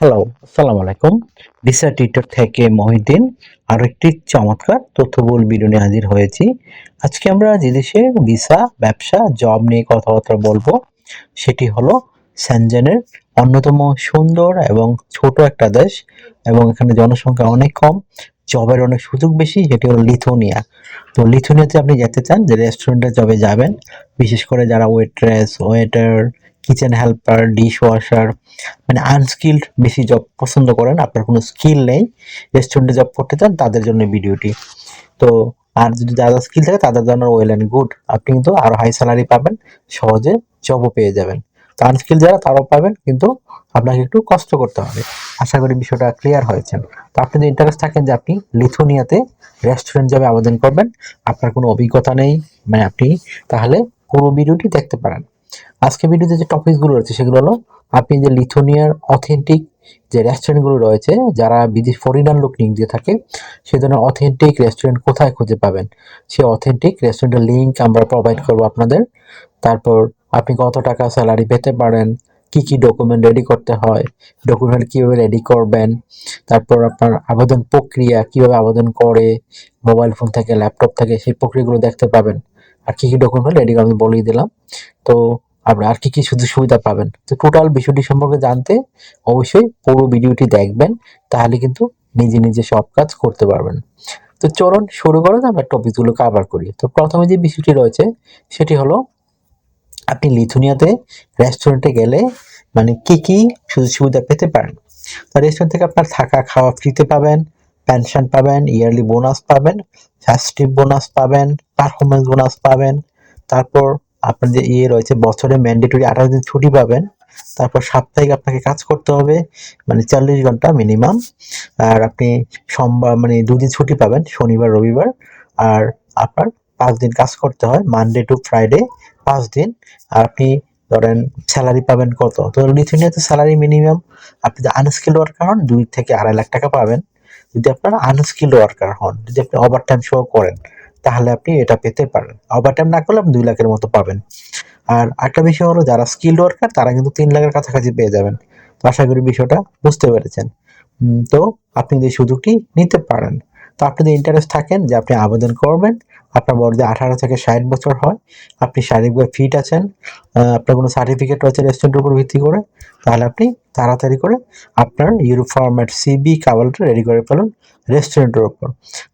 Hello আসসালামু আলাইকুম। Visa tutor থেকে মহিউদ্দিন আরও একটি চমৎকার তথ্যবহুল ভিডিও নিয়ে হাজির হয়েছি। আজকে আমরা যে দেশের ভিসা ব্যবসা জব নিয়ে কথাবার্তা বলব, সেটি হলো স্যানজেনের অন্যতম সুন্দর এবং ছোট একটা দেশ এবং এখানে জনসংখ্যা অনেক কম জবের অনেক সুযোগ বেশি, সেটি হলো লিথুনিয়া তো লিথুনিয়াতে আপনি যেতে চান, যে রেস্টুরেন্টে জবে যাবেন, বিশেষ করে যারা waitress waiter kitchen helper dish washer মানে আনস্কিল্ড বেশি জব পছন্দ করেন, আপনার কোনো স্কিল নেই রেস্টুরেন্টে জব করতে চান, তাদের জন্য ভিডিওটি তো, আর যদি যাদের স্কিল থাকে, তাদের জন্য ওয়েল অ্যান্ড গুড আপনি কিন্তু আরও হাই স্যালারি পাবেন, সহজে জবও পেয়ে যাবেন। তো আনস্কিল যারা, তারাও পাবেন, কিন্তু আপনাকে একটু কষ্ট করতে হবে। আশা করি বিষয়টা ক্লিয়ার হয়েছেন তো আপনি যদি ইন্টারেস্ট থাকেন যে আপনি লিথুনিয়াতে রেস্টুরেন্ট জবে আবেদন করবেন, আপনার কোনো অভিজ্ঞতা নেই মানে আপনি তাহলে পুরো ভিডিওটি দেখতে পারেন। আজকে ভিডিওতে যে টপিকসগুলো রয়েছে সেগুলো হলো, আপনি যে লিথুনিয়ার অথেন্টিক যে রেস্টুরেন্টগুলো রয়েছে, যারা বিদেশ ফরিনার লোক লিঙ্ক দিয়ে থাকে, সে ধরনের অথেন্টিক রেস্টুরেন্ট কোথায় খুঁজে পাবেন? সেই অথেন্টিক রেস্টুরেন্টের লিঙ্ক আমরা প্রোভাইড করব আপনাদের। তারপর আপনি কত টাকা স্যালারি পেতে পারেন, কি কি ডকুমেন্ট রেডি করতে হয় ডকুমেন্ট কীভাবে রেডি করবেন, তারপর আপনার আবেদন প্রক্রিয়া কীভাবে আবেদন করে মোবাইল ফোন থেকে ল্যাপটপ থেকে, সেই প্রক্রিয়াগুলো দেখতে পাবেন। আর কি কি ডকুমেন্ট রেডি আমি বলেই দিলাম। তো আপনার আর কি কি সুযোগ সুবিধা পাবেন? তো টোটাল বিষয়টি সম্পর্কে জানতে অবশ্যই পুরো ভিডিওটি দেখবেন, তাহলে কিন্তু নিজে নিজে সব কাজ করতে পারবেন। তো চলুন শুরু করেন আমরা টপিকগুলো কাভার করি। তো প্রথমে যে বিষয়টি রয়েছে, সেটি হলো, আপনি লিথুনিয়াতে রেস্টুরেন্টে গেলে মানে কি কি সুযোগ সুবিধা পেতে পারেন? রেস্টুরেন্ট থেকে আপনার থাকা খাওয়া ফ্রিতে পাবেন পেনশন পাবেন ইয়ারলি বোনাস পাবেন ফ্যাস্টিভ বোনাস পাবেন পারফরমেন্স বোনাস পাবেন। তারপর আপনার যে ইয়ে রয়েছে, বছরে ম্যান্ডেটরি আঠারো দিন ছুটি পাবেন। তারপর সাপ্তাহিক আপনাকে কাজ করতে হবে মানে চল্লিশ ঘণ্টা মিনিমাম আর আপনি সোমবার মানে দুদিন ছুটি পাবেন, শনিবার, রবিবার। আর আপনার পাঁচ দিন কাজ করতে হয় মানডে টু ফ্রাইডে পাঁচ দিন। আর আপনি ধরেন স্যালারি পাবেন কত? তো লিথুনিয়াতে স্যালারি মিনিমাম আপনি যদি আনস্কিল্ড ওয়ার্কার হন, দুই থেকে আড়াই লাখ টাকা পাবেন। যদি আপনার আনস্কিল্ড ওয়ার্কার হন, যদি আপনি ওভার টাইম শো করেন, তাহলে আপনি এটা পেতে পারেন। ওভারটাইম না করলে আপনি দুই লাখের মতো পাবেন। আর একটা বিষয় হলো, যারা স্কিল্ড ওয়ার্কার তারা কিন্তু তিন লাখের কাছাকাছি পেয়ে যাবেন। তো আশা করি বিষয়টা বুঝতে পেরেছেন। তো আপনি যে সুযোগটি নিতে পারেন তো আপনি যদি ইন্টারেস্ট থাকেন যে আপনি আবেদন করবেন, আপনার বড় যে আঠারো থেকে ষাট বছর হয়, আপনি শারীরিকভাবে ফিট আছেন আপনার কোনো সার্টিফিকেট রয়েছে রেস্টুরেন্টের উপর ভিত্তি করে, তাহলে আপনি তাড়াতাড়ি করে আপনার ইউরো ফরম্যাট সিবি কাবালটা রেডি করে ফেলুন রেস্টুরেন্টের উপর।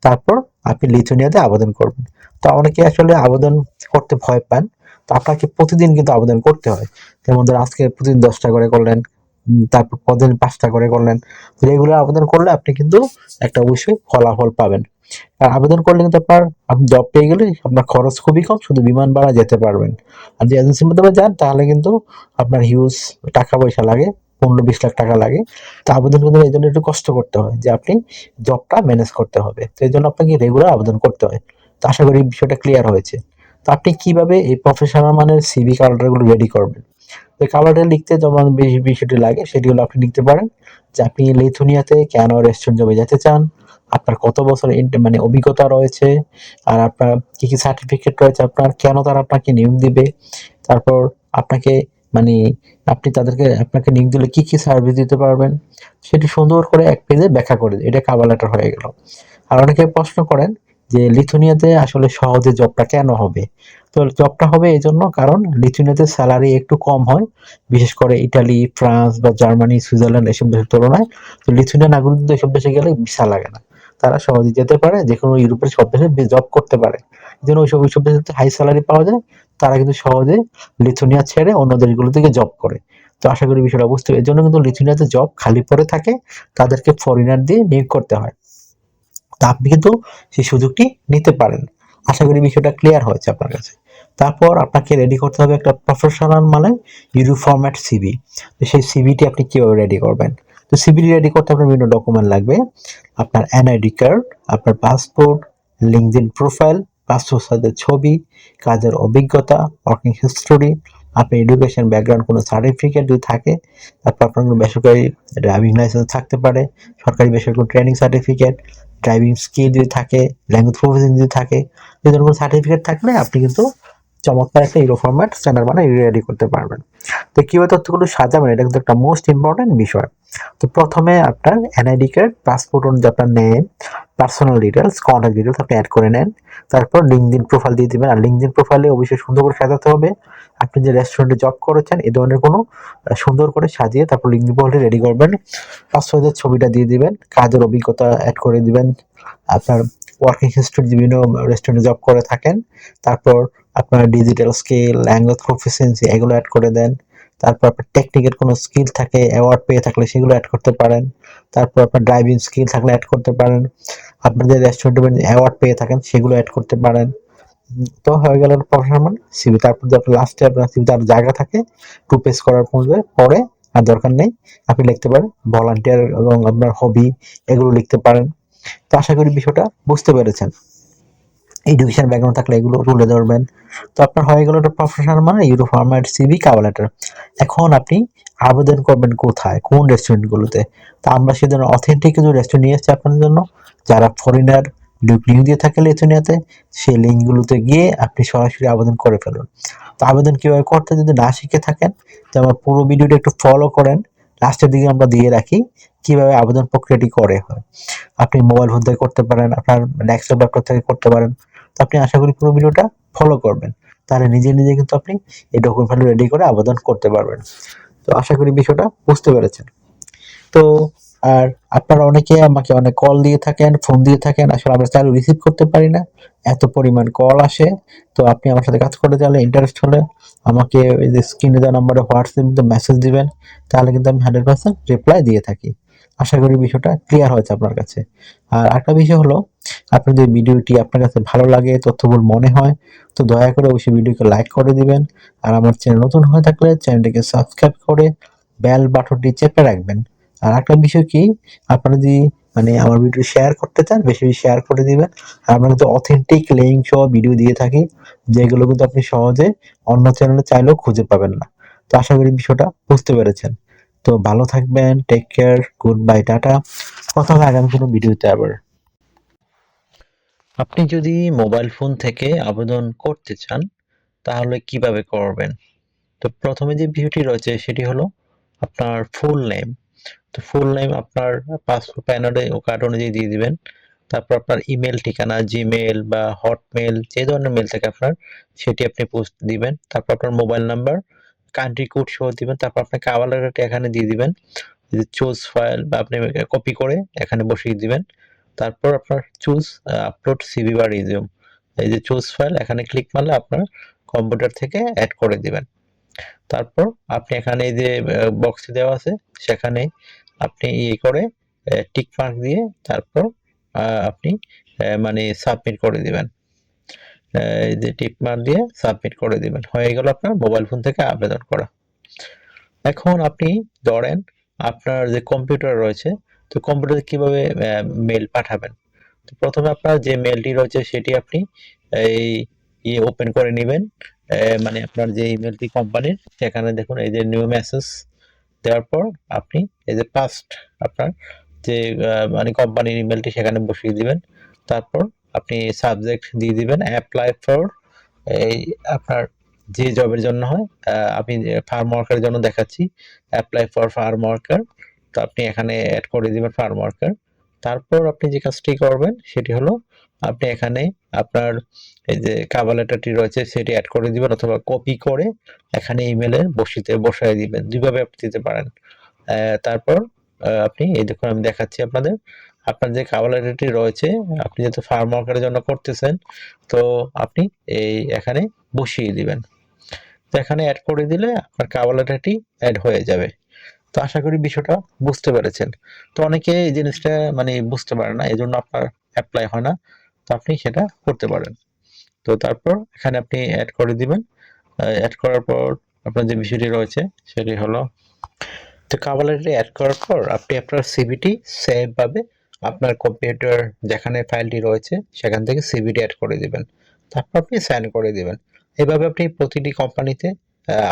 তারপর আপনি লিথুনিয়াতে আবেদন করবেন। তো অনেকে আসলে আবেদন করতে ভয় পান, তো আপনাকে প্রতিদিন কিন্তু আবেদন করতে হয়। যেমন ধর আজকে প্রতিদিন দশটা করে করলেন তারপর প্রতিদিন পাঁচটা করে করলেন। রেগুলার আবেদন করলে আপনি কিন্তু একটা অবশ্যই ফলাফল পাবেন। আর আবেদন করলে কিন্তু আপনার, আপনি জব পেয়ে গেলে আপনার খরচ খুবই কম, শুধু বিমান ভাড়া যেতে পারবেন। আর যদি এজেন্সির মাধ্যমে যান, তাহলে কিন্তু আপনার হিউজ টাকা পয়সা লাগে, পনেরো বিশ লাখ টাকা লাগে। তো আবেদন করতে এই জন্য একটু কষ্ট করতে হয় যে আপনি জবটা ম্যানেজ করতে হবে। তো এই জন্য আপনাকে রেগুলার আবেদন করতে হয়। তো আশা করি বিষয়টা ক্লিয়ার হয়েছে। তো আপনি কীভাবে এই প্রফেশনাল মানের সিভি কালারগুলো রেডি করবেন? তো লিখতে যেমন বেশি বিষয়টি লাগে, সেটি হলো আপনি লিখতে পারেন যে আপনি লিথুনিয়াতে কেন রেস্টুরেন্ট জবে যেতে চান, আপনার কত বছর মানে অভিজ্ঞতা রয়েছে, আর আপনার কি কি সার্টিফিকেট রয়েছে, আপনার কেন তারা আপনাকে নিয়োগ দিবে, তারপর আপনাকে মানে আপনি তাদেরকে, আপনাকে নিয়োগ দিলে কি কি সার্ভিস দিতে পারবেন, সেটি সুন্দর করে এক পেজে ব্যাখ্যা করে। এটা কাভার লেটার হয়ে গেল আর অনেকে প্রশ্ন করেন যে লিথুনিয়াতে আসলে সহজে জবটা কেন হবে জবটা হবে এই জন্য কারণ লিথুনিয়াতে স্যালারি একটু কম হয়, বিশেষ করে ইটালি, ফ্রান্স বা জার্মানি, সুইজারল্যান্ড এসব দেশের তুলনায়। তো লিথুনিয়া নাগরিকদের এসব দেশে গেলে ভিসা লাগে না। তারা সহজে যেতে পারে, যে কোনো ইউরোপের সব দেশে জব করতে পারে। জন্য ওইসব ওইসব দেশে হাই স্যালারি পাওয়া যায়, তারা কিন্তু সহজে লিথুনিয়া ছেড়ে অন্য দেশগুলো থেকে জব করে। তো আশা করি বিষয়টা বুঝতে এর জন্য কিন্তু লিথুনিয়াতে জব খালি পড়ে থাকে, তাদেরকে ফরেনার দিয়ে নিয়োগ করতে হয়। তা আপনি কিন্তু সেই সুযোগটি নিতে পারেন। আশা করি বিষয়টা ক্লিয়ার হয়েছে আপনার কাছে। তারপর আপনাকে রেডি করতে হবে একটা প্রফেশনাল মানে ইউরো ফরম্যাট সিবি তো সেই সিবিটি আপনি কীভাবে রেডি করবেন? তো সিবিটি রেডি করতে আপনার বিভিন্ন ডকুমেন্ট লাগবে। আপনার এনআইডি কার্ড আপনার পাসপোর্ট লিঙ্কডিন প্রোফাইল পাসপোর্ট সাইজের ছবি, কাজের অভিজ্ঞতা ওয়ার্কিং হিস্টোরি আপনার এডুকেশন ব্যাকগ্রাউন্ড কোনো সার্টিফিকেট যদি থাকে, তারপর আপনার কোনো বেসরকারি ড্রাইভিং লাইসেন্স থাকতে পারে, সরকারি বেসরকারি ট্রেনিং সার্টিফিকেট ড্রাইভিং স্কিল যদি থাকে ল্যাঙ্গুয়েজ প্রফেশন যদি থাকে ধরনের কোনো সার্টিফিকেট থাকলে আপনি কিন্তু চমৎকার একটা ইউরো ফরম্যাট স্ট্যান্ডার্ড মানে রেডি করতে পারবেন। তো কীভাবে তথ্যগুলো সাজাবেন, এটা কিন্তু একটা মোস্ট ইম্পর্টেন্ট বিষয়। তো প্রথমে আপনার এনআইডি কার্ড পাসপোর্ট অনুযায়ী আপনার name personal details contact details আপনি অ্যাড করে নেন। তারপর লিঙ্কডিন প্রোফাইল দিয়ে দিবেন। আর লিঙ্কডিন প্রোফাইলে অবশ্যই সুন্দর করে সাজাতে হবে। আপনি যে রেস্টুরেন্টে জব করেছেন, এ ধরনের কোনো সুন্দর করে সাজিয়ে তারপর লিঙ্কডিন প্রোফাইলটি রেডি করবেন। পাসওয়ার্ডের ছবিটা দিয়ে দিবেন, কাজের অভিজ্ঞতা অ্যাড করে দিবেন। আপনার ওয়ার্কিং হিস্ট্রি বিভিন্ন রেস্টুরেন্টে জব করে থাকেন। তারপর আপনার ডিজিটাল স্কিল ল্যাঙ্গুয়েজ প্রফিসিয়েন্সি এগুলো অ্যাড করে দেন। তারপর আপনার টেকনিকের কোনো স্কিল থাকে অ্যাওয়ার্ড পেয়ে থাকলে সেগুলো অ্যাড করতে পারেন। তারপর আপনার ড্রাইভিং স্কিল থাকলে অ্যাড করতে পারেন। আপনার যে রেস্টুরেন্টে অ্যাওয়ার্ড পেয়ে থাকেন, সেগুলো অ্যাড করতে পারেন। তো হয়ে গেল প্রফেশনাল মানে সিভি তারপর আপনার লাস্টে আপনার সিভিতে আর জায়গা থাকে টু পেজ করার পূর্বে পরে আর দরকার নেই, আপনি লিখতে পারেন। ভলান্টিয়ার এবং আপনার হবি এগুলো লিখতে পারেন। তো আশা করি বিষয়টা বুঝতে পেরেছেন। এডুকেশন ব্যাকগ্রাউন্ড থাকলে এগুলো তুলে ধরবেন। তো আপনার হয়ে গেল একটা প্রফেশনাল মানে euro format CV cover letter এখন আপনি আবেদন করবেন কোথায়? কোন রেস্টুরেন্টগুলোতে তো আমরা সেজন্য অথেন্টিক কিছু রেস্টুরেন্ট নিয়ে এসেছি আপনাদের জন্য। যারা ফরেনার লিঙ্ক দিয়ে থাকে লিথুনিয়াতে, সেই লিঙ্কগুলোতে গিয়ে আপনি সরাসরি আবেদন করে ফেলুন। তো আবেদন কীভাবে করতে যদি না শিখে থাকেন, তো আমার পুরো ভিডিওটা একটু ফলো করেন। লাস্টের দিকে আমরা দিয়ে রাখি কীভাবে আবেদন প্রক্রিয়াটি করে হয়। আপনি মোবাইল ফোন থেকে করতে পারেন, আপনার ডেস্কটপ ল্যাপটপ থেকে করতে পারেন। তো আপনি আশা করি পুরো ভিডিওটা ফলো করবেন। তাহলে নিজে নিজে কিন্তু আপনি এই ডকুমেন্ট রেডি করে আবেদন করতে পারবেন। তো আশা করি বিষয়টা বুঝতে পেরেছেন। তো আর আপনারা অনেকে আমাকে অনেক কল দিয়ে থাকেন ফোন দিয়ে থাকেন, আসলে আমরা চাইলে রিসিভ করতে পারি না। এত পরিমাণ কল আসে। তো আপনি আমার সাথে কাজ করতে চাইলে ইন্টারেস্ট হলে আমাকে এই যে স্ক্রিনে দেওয়া নাম্বারে হোয়াটসঅ্যাপে মেসেজ দিবেন। তাহলে কিন্তু আমি হান্ড্রেড পার্সেন্ট রিপ্লাই দিয়ে থাকি। আশা করি বিষয়টা ক্লিয়ার হয়েছে আপনার কাছে। আর একটা বিষয় হলো, আপনার যদি ভিডিওটি আপনার কাছে ভালো লাগে, তথ্যবহুল মনে হয়, তো দয়া করে অবশ্যই ভিডিওকে লাইক করে দিবেন। আর আমার চ্যানেল নতুন হয়ে থাকলে চ্যানেলটিকে সাবস্ক্রাইব করে বেল বাটনটি চেপে রাখবেন। আর একটা বিষয় কি, আপনারা যদি মানে আমার ভিডিও শেয়ার করতে চান, বেশি বেশি শেয়ার করে দিবেন। আর আমরা কিন্তু অথেন্টিক লিঙ্ক সহ ভিডিও দিয়ে থাকি, যেগুলো কিন্তু আপনি সহজে অন্য চ্যানেলে চাইলেও খুঁজে পাবেন না। তো আশা করি বিষয়টা বুঝতে পেরেছেন। তো ভালো থাকবেন take care good bye tata. কথা হবে আগামী কোনো ভিডিওতে আবার। আপনি যদি মোবাইল ফোন থেকে আবেদন করতে চান, তাহলে কীভাবে করবেন? তো প্রথমে যে বিষয়টি রয়েছে, সেটি হলো আপনার ফুল নেম তো ফুল নেম আপনার পাসপোর্ট প্যানেলে ও কার্ড অনুযায়ী দিয়ে দিবেন। তারপর আপনার ইমেল ঠিকানা জিমেল বা হটমেল যে ধরনের মেল থাকে আপনার, সেটি আপনি পোস্ট দিবেন। তারপর আপনার মোবাইল নাম্বার কান্ট্রি কোড সহ দিবেন, তারপর আপনার কাভার লেটারটা এখানে দিয়ে দিবেন। চুজ ফাইল বা আপনি কপি করে এখানে বসিয়ে দিবেন। তারপর আপনার চুজ আপলোড সিভি বা রিজিউম এই যে চুজ ফাইল এখানে ক্লিক মারলে আপনার কম্পিউটার থেকে অ্যাড করে দিবেন। তারপর আপনি এখানে এই যে বক্সে দেওয়া আছে, সেখানে আপনি ইয়ে করে টিক মার্ক দিয়ে তারপর আপনি মানে সাবমিট করে দিবেন। যে টিক মার্ক দিয়ে সাবমিট করে দিবেন। হয়ে গেল আপনার মোবাইল ফোন থেকে আবেদন করা। এখন আপনি ধরেন আপনার যে কম্পিউটার রয়েছে, তো কম্পিউটারে কীভাবে মেল পাঠাবেন? তো প্রথমে আপনার যে মেলটি রয়েছে সেটি আপনি এই ইয়ে ওপেন করে নেবেন। মানে আপনার যে ইমেলটি কোম্পানির সেখানে দেখুন এই যে নিউ মেসেজ দেওয়ার পর আপনি এই যে পাস্ট আপনার যে মানে কোম্পানির ইমেলটি সেখানে বসিয়ে দিবেন। তারপর আপনি সাবজেক্ট দিয়ে দিবেন অ্যাপ্লাই ফর এই আপনার যে জবের জন্য হয় আমি ফার্ম ওয়ার্কারের জন্য দেখাচ্ছি। অ্যাপ্লাই ফর ফার্ম ওয়ার্কার তো আপনি এখানে অ্যাড করে দিবেন ফার্ম ওয়ার্কার তারপর আপনি যে কাজটি করবেন, সেটি হলো আপনি এখানে আপনার এই যে কাভার লেটারটি রয়েছে, সেটি অ্যাড করে দিবেন অথবা কপি করে এখানে ইমেলে বসিতে, বসায় দিবেন। দুইভাবে আপনি দিতে পারেন। তারপর আপনি এই দেখুন, আমি দেখাচ্ছি আপনাদের। আপনার যে কাভার লেটারটি রয়েছে, আপনি যেহেতু ফার্ম ওয়ার্কারের জন্য করতেছেন, তো আপনি এই এখানে বসিয়ে দিবেন। তো এখানে অ্যাড করে দিলে আপনার কাভার লেটারটি অ্যাড হয়ে যাবে। তো আশা করি বিষয়টা বুঝতে পেরেছেন। তো অনেকে এই জিনিসটা মানে বুঝতে পারে না এই জন্য আপনার অ্যাপ্লাই হয় না। তো আপনি সেটা করতে পারেন। তো তারপর এখানে আপনি অ্যাড করে দিবেন। অ্যাড করার পর আপনার যে বিষয়টি রয়েছে, সেটি হলো তো কাভালারি অ্যাড করার পর আপনি আপনার সিবিটি সেভ ভাবে আপনার কম্পিউটার যেখানে ফাইলটি রয়েছে, সেখান থেকে সিবিটি অ্যাড করে দেবেন। তারপর আপনি সাইন করে দেবেন। এভাবে আপনি প্রতিটি কোম্পানিতে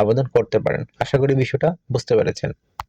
আবেদন করতে পারেন। আশা করি বিষয়টা বুঝতে পেরেছেন।